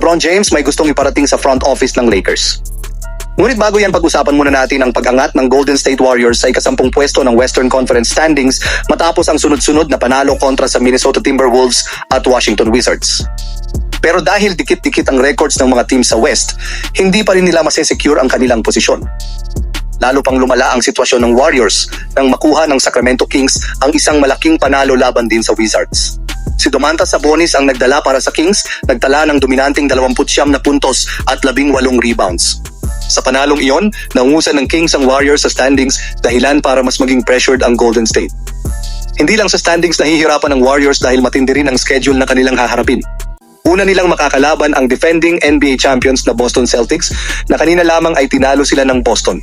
LeBron James may gustong iparating sa front office ng Lakers. Ngunit bago yan pag-usapan muna natin ang pag-angat ng Golden State Warriors sa ikasampung pwesto ng Western Conference standings matapos ang sunod-sunod na panalo kontra sa Minnesota Timberwolves at Washington Wizards. Pero dahil dikit-dikit ang records ng mga team sa West, hindi pa rin nila masesecure ang kanilang posisyon. Lalo pang lumala ang sitwasyon ng Warriors nang makuha ng Sacramento Kings ang isang malaking panalo laban din sa Wizards. Si Domantas Sabonis ang nagdala para sa Kings, nagtala ng dominanting 29 na puntos at 18 rebounds. Sa panalong iyon, nangusan ng Kings ang Warriors sa standings dahilan para mas maging pressured ang Golden State. Hindi lang sa standings nahihirapan ang Warriors dahil matindi rin ang schedule na kanilang haharapin. Una nilang makakalaban ang defending NBA champions na Boston Celtics na kanina lamang ay tinalo sila ng Boston.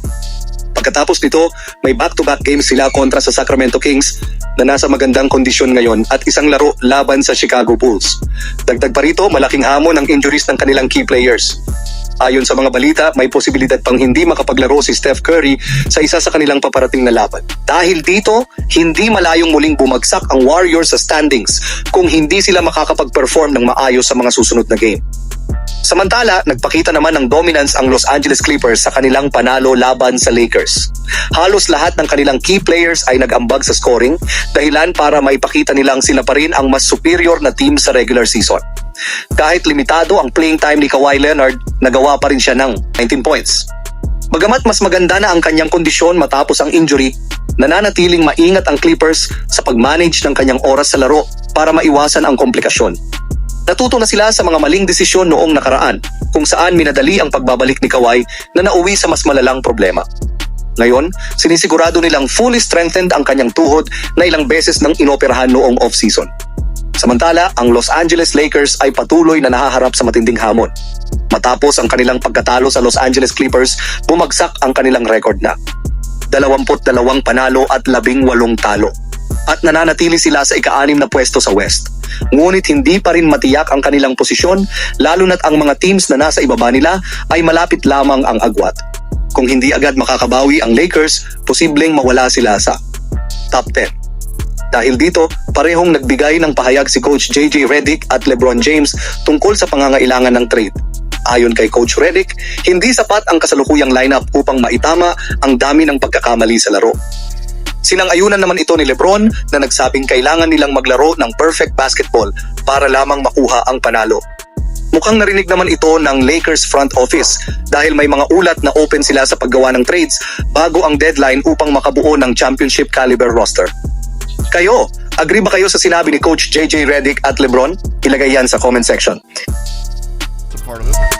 Pagkatapos nito, may back-to-back games sila kontra sa Sacramento Kings na nasa magandang kondisyon ngayon at isang laro laban sa Chicago Bulls. Dagdag pa rito, malaking hamon ang injuries ng kanilang key players. Ayon sa mga balita, may posibilidad pang hindi makapaglaro si Steph Curry sa isa sa kanilang paparating na laban. Dahil dito, hindi malayong muling bumagsak ang Warriors sa standings kung hindi sila makakapag-perform ng maayos sa mga susunod na game. Samantala, nagpakita naman ng dominance ang Los Angeles Clippers sa kanilang panalo laban sa Lakers. Halos lahat ng kanilang key players ay nag-ambag sa scoring, dahilan para maipakita nilang sila pa rin ang mas superior na team sa regular season. Kahit limitado ang playing time ni Kawhi Leonard, nagawa pa rin siya ng 19 points. Bagamat mas maganda na ang kanyang kondisyon matapos ang injury, nananatiling maingat ang Clippers sa pag-manage ng kanyang oras sa laro para maiwasan ang komplikasyon. Natuto na sila sa mga maling desisyon noong nakaraan kung saan minadali ang pagbabalik ni Kawhi na nauwi sa mas malalang problema. Ngayon, sinisigurado nilang fully strengthened ang kanyang tuhod na ilang beses nang inoperahan noong off-season. Samantala, ang Los Angeles Lakers ay patuloy na nahaharap sa matinding hamon. Matapos ang kanilang pagkatalo sa Los Angeles Clippers, bumagsak ang kanilang record na 22 panalo at 18 talo. At nananatili sila sa ika-anim na pwesto sa West. Ngunit hindi pa rin matiyak ang kanilang posisyon, lalo na't ang mga teams na nasa ibaba nila ay malapit lamang ang agwat. Kung hindi agad makakabawi ang Lakers, posibleng mawala sila sa top 10. Dahil dito, parehong nagbigay ng pahayag si Coach JJ Redick at LeBron James tungkol sa pangangailangan ng trade. Ayon kay Coach Redick, hindi sapat ang kasalukuyang lineup upang maitama ang dami ng pagkakamali sa laro. Sinang-ayunan naman ito ni Lebron na nagsabing kailangan nilang maglaro ng perfect basketball para lamang makuha ang panalo. Mukhang narinig naman ito ng Lakers front office dahil may mga ulat na open sila sa paggawa ng trades bago ang deadline upang makabuo ng championship caliber roster. Kayo, agree ba kayo sa sinabi ni Coach JJ Redick at Lebron? Ilagay yan sa comment section. It's a part of it.